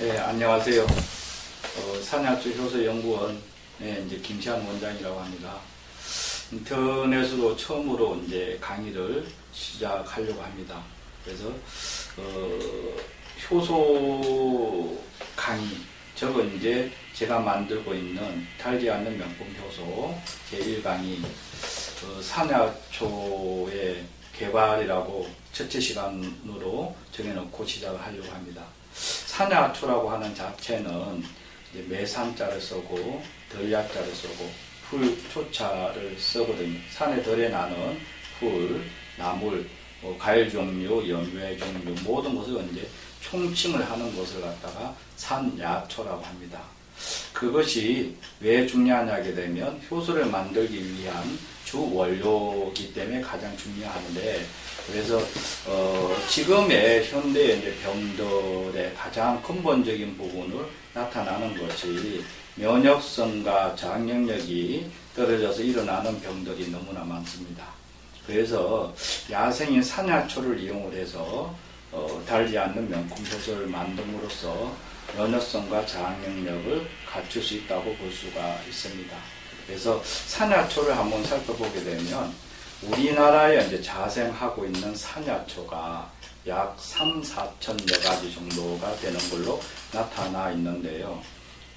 네, 안녕하세요. 어, 산야초 효소연구원 네, 이제 김시한 원장이라고 합니다. 인터넷으로 처음으로 이제 강의를 시작하려고 합니다. 그래서 어, 효소 강의 저건 이제 제가 만들고 있는 달지 않는 명품 효소 제1 강의 어, 산야초의 개발이라고 첫째 시간으로 정해놓고 시작을 하려고 합니다. 산야초라고 하는 자체는 매산자를 쓰고 덜야자를 쓰고 풀초차를 쓰거든요. 산에 덜에 나는 풀, 나물, 뭐 과일 종류, 연외 종류 모든 것을 이제 총칭을 하는 것을 갖다가 산야초라고 합니다. 그것이 왜 중요하냐게 되면 효소를 만들기 위한 주 원료이기 때문에 가장 중요한데 그래서 어 지금의 현대 이제 병들의 가장 근본적인 부분을 나타나는 것이 면역성과 장력력이 떨어져서 일어나는 병들이 너무나 많습니다. 그래서 야생인 산야초를 이용을 해서 어, 달지 않는 명품 효소를 만듦으로써 면역성과 장력력을 갖출 수 있다고 볼 수가 있습니다. 그래서 산야초를 한번 살펴보게 되면 우리나라에 이제 자생하고 있는 산야초가 약 3, 4천여 가지 정도가 되는 걸로 나타나 있는데요.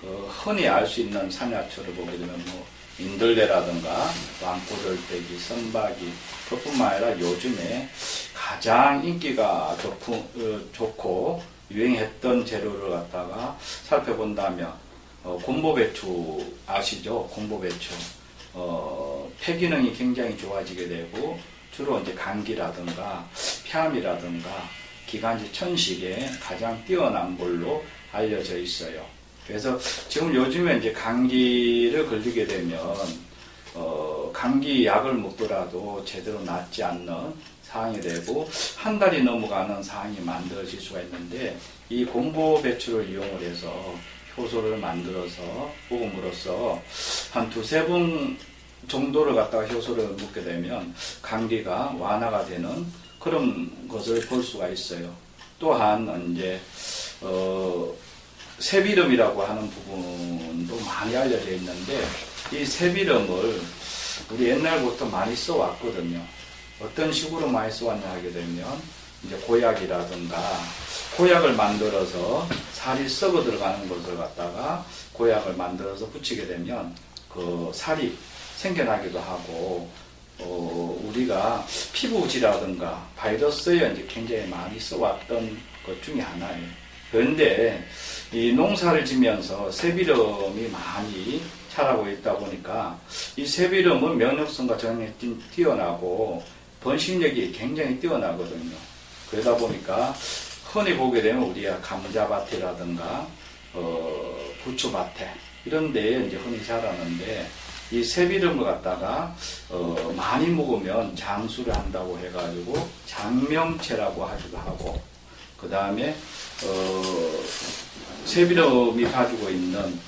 그 흔히 알 수 있는 산야초를 보게 되면 뭐 민들레라든가 왕꼬들빼기, 선박이 그뿐만 아니라 요즘에 가장 인기가 좋고, 어, 좋고 유행했던 재료를 갖다가 살펴본다면 어, 곰보배추 아시죠? 곰보배추 어, 폐기능이 굉장히 좋아지게 되고 주로 이제 감기라든가 폐암이라든가 기관지 천식에 가장 뛰어난 걸로 알려져 있어요. 그래서 지금 요즘에 이제 감기를 걸리게 되면 어, 감기 약을 먹더라도 제대로 낫지 않는 상황이 되고 한 달이 넘어가는 상황이 만들어질 수가 있는데 이 공보 배출을 이용을 해서 효소를 만들어서 먹음으로써 한 두세 번 정도를 갖다가 효소를 먹게 되면 감기가 완화가 되는 그런 것을 볼 수가 있어요. 또한 이제 어, 새비름이라고 하는 부분도 많이 알려져 있는데 이 새비름을 우리 옛날부터 많이 써왔거든요. 어떤 식으로 많이 써왔냐 하게 되면 이제 고약이라든가 고약을 만들어서 살이 썩어 들어가는 것을 갖다가 고약을 만들어서 붙이게 되면 그 살이 생겨나기도 하고 어, 우리가 피부지라든가 바이러스에 이제 굉장히 많이 써왔던 것 중에 하나예요. 그런데 이 농사를 지면서 새비름이 많이 자라고 있다 보니까 이 새비름은 면역성과 전력이 뛰어나고 번식력이 굉장히 뛰어나거든요. 그러다 보니까 흔히 보게 되면 우리가 감자밭이라든가 어, 부추밭에 이런 데에 이제 흔히 자라는데 이 새비름을 갖다가 어, 많이 먹으면 장수를 한다고 해가지고 장명체라고 하기도 하고 그 다음에 어, 새비름이 가지고 있는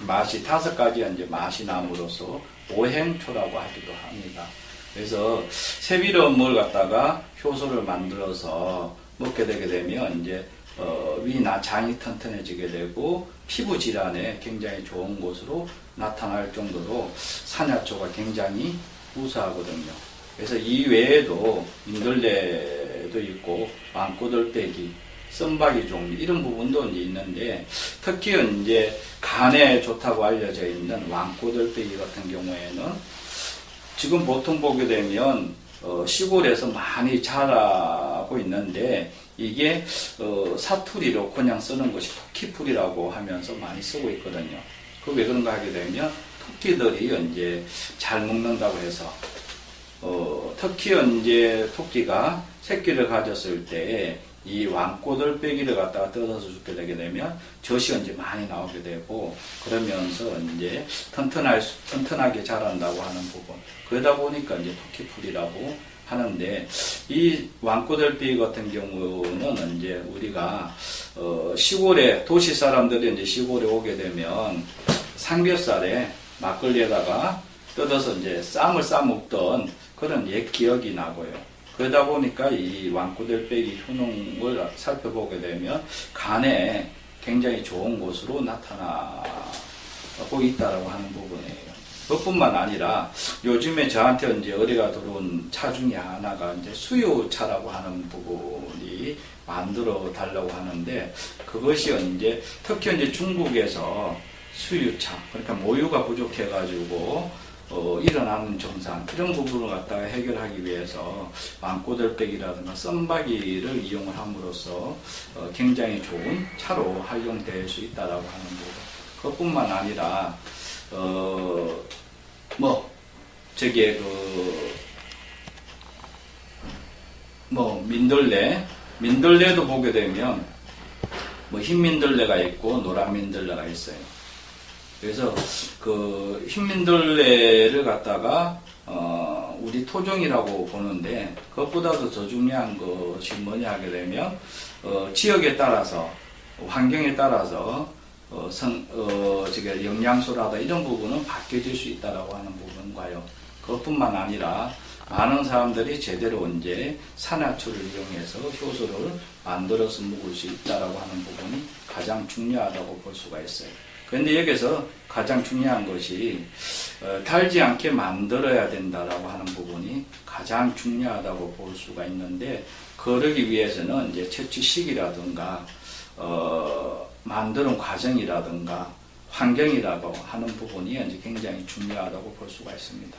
맛이 다섯 가지 이제 맛이 남으로써 오행초라고 하기도 합니다. 그래서 새비름을 갖다가 효소를 만들어서 먹게 되게 되면 이제 어, 위나 장이 튼튼해지게 되고 피부 질환에 굉장히 좋은 것으로 나타날 정도로 산야초가 굉장히 우수하거든요. 그래서 이 외에도 민들레도 있고 왕꼬들빼기, 썸바기 종류 이런 부분도 있는데 특히 이제 간에 좋다고 알려져 있는 왕꼬들빼기 같은 경우에는 지금 보통 보게 되면 어, 시골에서 많이 자라고 있는데 이게 어, 사투리로 그냥 쓰는 것이 토끼풀이라고 하면서 많이 쓰고 있거든요. 그 왜 그런가 하게 되면 토끼들이 이제 잘 먹는다고 해서 어, 특히 이제 토끼가 새끼를 가졌을 때 이 왕꼬들 빼기를 갖다가 뜯어서 죽게 되게 되면 젖이 이제 많이 나오게 되고 그러면서 이제 튼튼할 수, 튼튼하게 자란다고 하는 부분 그러다 보니까 이제 토끼풀이라고 하는데 이 왕꼬들비 같은 경우는 이제 우리가 어 시골에 도시 사람들이 이제 시골에 오게 되면 삼겹살에 막걸리에다가 뜯어서 이제 쌈을 싸 먹던 그런 옛 기억이 나고요. 그러다 보니까 이 왕꼬들빼기 효능을 살펴보게 되면 간에 굉장히 좋은 곳으로 나타나고 있다라고 하는 부분이에요. 그뿐만 아니라 요즘에 저한테 이제 의뢰가 들어온 차 중에 하나가 이제 수요차라고 하는 부분이 만들어 달라고 하는데 그것이 이제 특히 이제 중국에서 수유차 그러니까 모유가 부족해가지고 어, 일어나는 증상 이런 부분을 갖다가 해결하기 위해서 망고들빼기라든가 썸바기를 이용을 함으로써 어, 굉장히 좋은 차로 활용될 수 있다라고 하는 부분. 그것뿐만 아니라 어, 뭐 저기에 그뭐 민들레 민들레도 보게 되면 뭐 흰 민들레가 있고 노란 민들레가 있어요. 그래서 그 흰민들레를 갖다가 어 우리 토종이라고 보는데 그것보다도 더 중요한 것이 뭐냐 하게 되면 어 지역에 따라서 환경에 따라서 어, 성, 어, 저게 영양소라다 이런 부분은 바뀌어질 수 있다라고 하는 부분과요. 그것뿐만 아니라 많은 사람들이 제대로 이제 산화초를 이용해서 효소를 만들어서 먹을 수 있다라고 하는 부분이 가장 중요하다고 볼 수가 있어요. 그런데 여기서 가장 중요한 것이 어, 달지 않게 만들어야 된다라고 하는 부분이 가장 중요하다고 볼 수가 있는데 그러기 위해서는 이제 채취 시기라든가 어, 만드는 과정이라든가 환경이라고 하는 부분이 이제 굉장히 중요하다고 볼 수가 있습니다.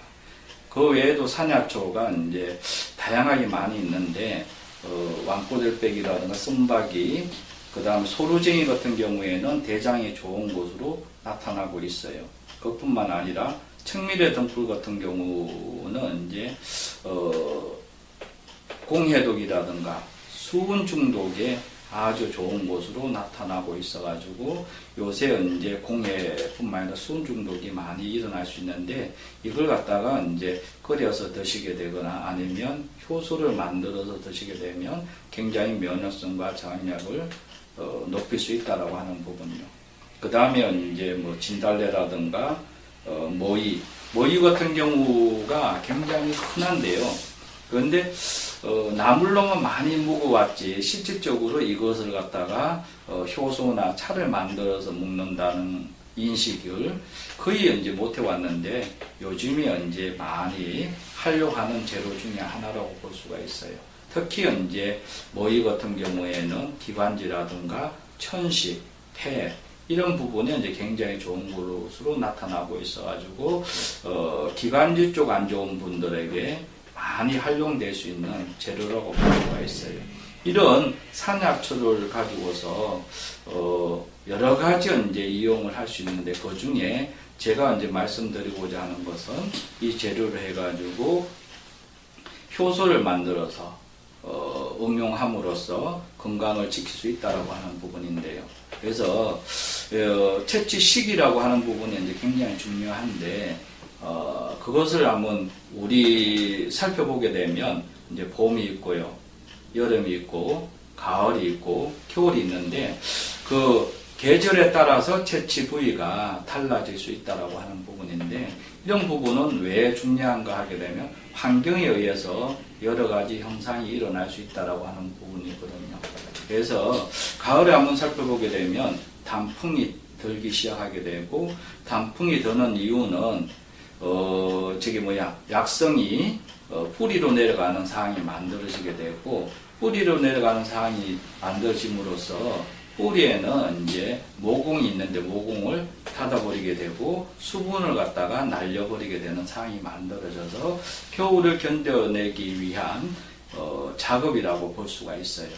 그 외에도 산야초가 이제 다양하게 많이 있는데 어, 왕꼬들빼기라든가 씀박이 그 다음에 소루쟁이 같은 경우에는 대장에 좋은 곳으로 나타나고 있어요. 그뿐만 아니라 청미래 등불 같은 경우는 이제 어, 공해독이라든가 수분 중독에 아주 좋은 곳으로 나타나고 있어가지고 요새 이제 공해뿐만 아니라 수분 중독이 많이 일어날 수 있는데 이걸 갖다가 이제 끓여서 드시게 되거나 아니면 효소를 만들어서 드시게 되면 굉장히 면역성과 장약을 어, 높일 수 있다라고 하는 부분이요. 그 다음에 이제 뭐 진달래라든가 어, 모이 모이 같은 경우가 굉장히 흔한데요. 그런데 어, 나물로만 많이 먹어왔지 실질적으로 이것을 갖다가 어, 효소나 차를 만들어서 먹는다는 인식을 거의 이제 못 해왔는데 요즘에 이제 많이 활용하는 재료 중에 하나라고 볼 수가 있어요. 특히 이제 모이 같은 경우에는 기관지라든가 천식, 폐 이런 부분이 이제 굉장히 좋은 것으로 나타나고 있어가지고 어, 기관지 쪽 안 좋은 분들에게 많이 활용될 수 있는 재료라고 볼 수가 있어요. 이런 산약초를 가지고서 어 여러 가지 이제 이용을 할 수 있는데 그 중에 제가 이제 말씀드리고자 하는 것은 이 재료를 해가지고 효소를 만들어서 어 응용함으로써 건강을 지킬 수 있다라고 하는 부분인데요. 그래서 어 채취 시기라고 하는 부분이 이제 굉장히 중요한데 어, 그것을 한번 우리 살펴보게 되면 이제 봄이 있고요, 여름이 있고, 가을이 있고, 겨울이 있는데 그 계절에 따라서 채취 부위가 달라질 수 있다라고 하는 부분인데 이런 부분은 왜 중요한가 하게 되면 환경에 의해서 여러 가지 현상이 일어날 수 있다라고 하는 부분이거든요. 그래서 가을에 한번 살펴보게 되면 단풍이 들기 시작하게 되고 단풍이 드는 이유는 어, 저기 뭐야, 약성이 어, 뿌리로 내려가는 상황이 만들어지게 되고, 뿌리로 내려가는 상황이 만들어짐으로써 뿌리에는 이제 모공이 있는데 모공을 닫아버리게 되고 수분을 갖다가 날려버리게 되는 상황이 만들어져서 겨울을 견뎌내기 위한 어, 작업이라고 볼 수가 있어요.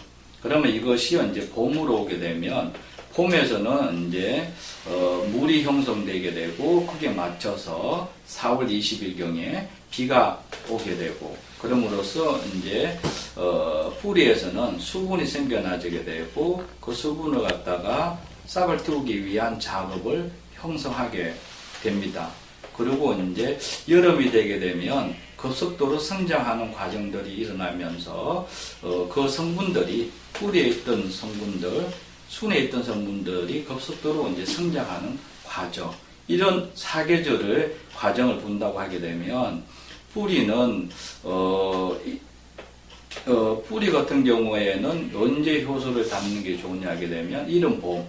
그러면 이것이 이제 봄으로 오게 되면 봄에서는 이제 어, 물이 형성되게 되고 그게 맞춰서 4월 20일경에 비가 오게 되고 그럼으로써 이제 어, 뿌리에서는 수분이 생겨나게 되고 그 수분을 갖다가 싹을 틔우기 위한 작업을 형성하게 됩니다. 그리고 이제 여름이 되게 되면 급속도로 성장하는 과정들이 일어나면서 어, 그 성분들이 뿌리에 있던 성분들 순에 있던 성분들이 급속도로 이제 성장하는 과정. 이런 사계절을 과정을 본다고 하게 되면 뿌리는 어, 어, 뿌리 같은 경우에는 언제 효소를 담는 게 좋냐 하게 되면 이른 봄,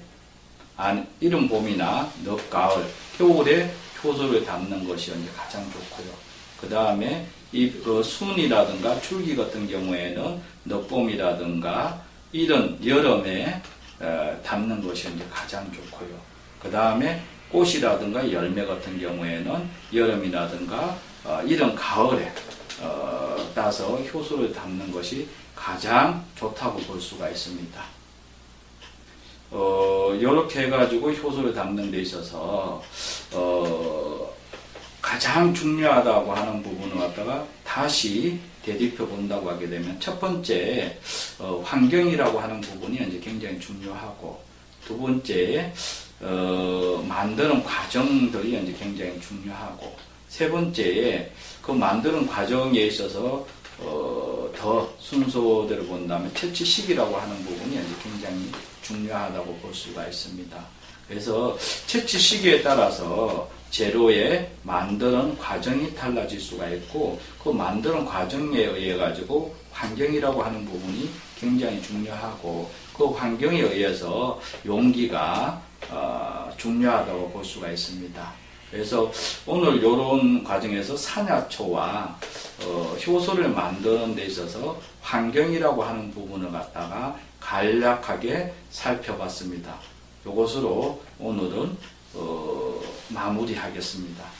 안, 이른 봄이나 늦 가을, 겨울에 효소를 담는 것이 이제 가장 좋고요. 그 다음에 이 그 순이라든가 줄기 같은 경우에는 늦봄이라든가 이런 여름에 어, 담는 것이 이제 가장 좋고요. 그 다음에 꽃이라든가 열매 같은 경우에는 여름이라든가 어, 이런 가을에 어, 따서 효소를 담는 것이 가장 좋다고 볼 수가 있습니다. 어, 이렇게 해가지고 효소를 담는 데 있어서 어, 가장 중요하다고 하는 부분을 갖다가 다시 되짚어 본다고 하게 되면 첫 번째 어, 환경이라고 하는 부분이 이제 굉장히 중요하고 두 번째 어, 만드는 과정들이 이제 굉장히 중요하고 세 번째에 그 만드는 과정에 있어서 어, 더 순서대로 본다면 채취 시기라고 하는 부분이 이제 굉장히 중요하다고 볼 수가 있습니다. 그래서 채취 시기에 따라서 재료의 만드는 과정이 달라질 수가 있고 그 만드는 과정에 의해 가지고 환경이라고 하는 부분이 굉장히 중요하고 그 환경에 의해서 용기가 어, 중요하다고 볼 수가 있습니다. 그래서 오늘 이런 과정에서 산야초와 어, 효소를 만드는 데 있어서 환경이라고 하는 부분을 갖다가 간략하게 살펴봤습니다. 이것으로 오늘은 어, 마무리하겠습니다.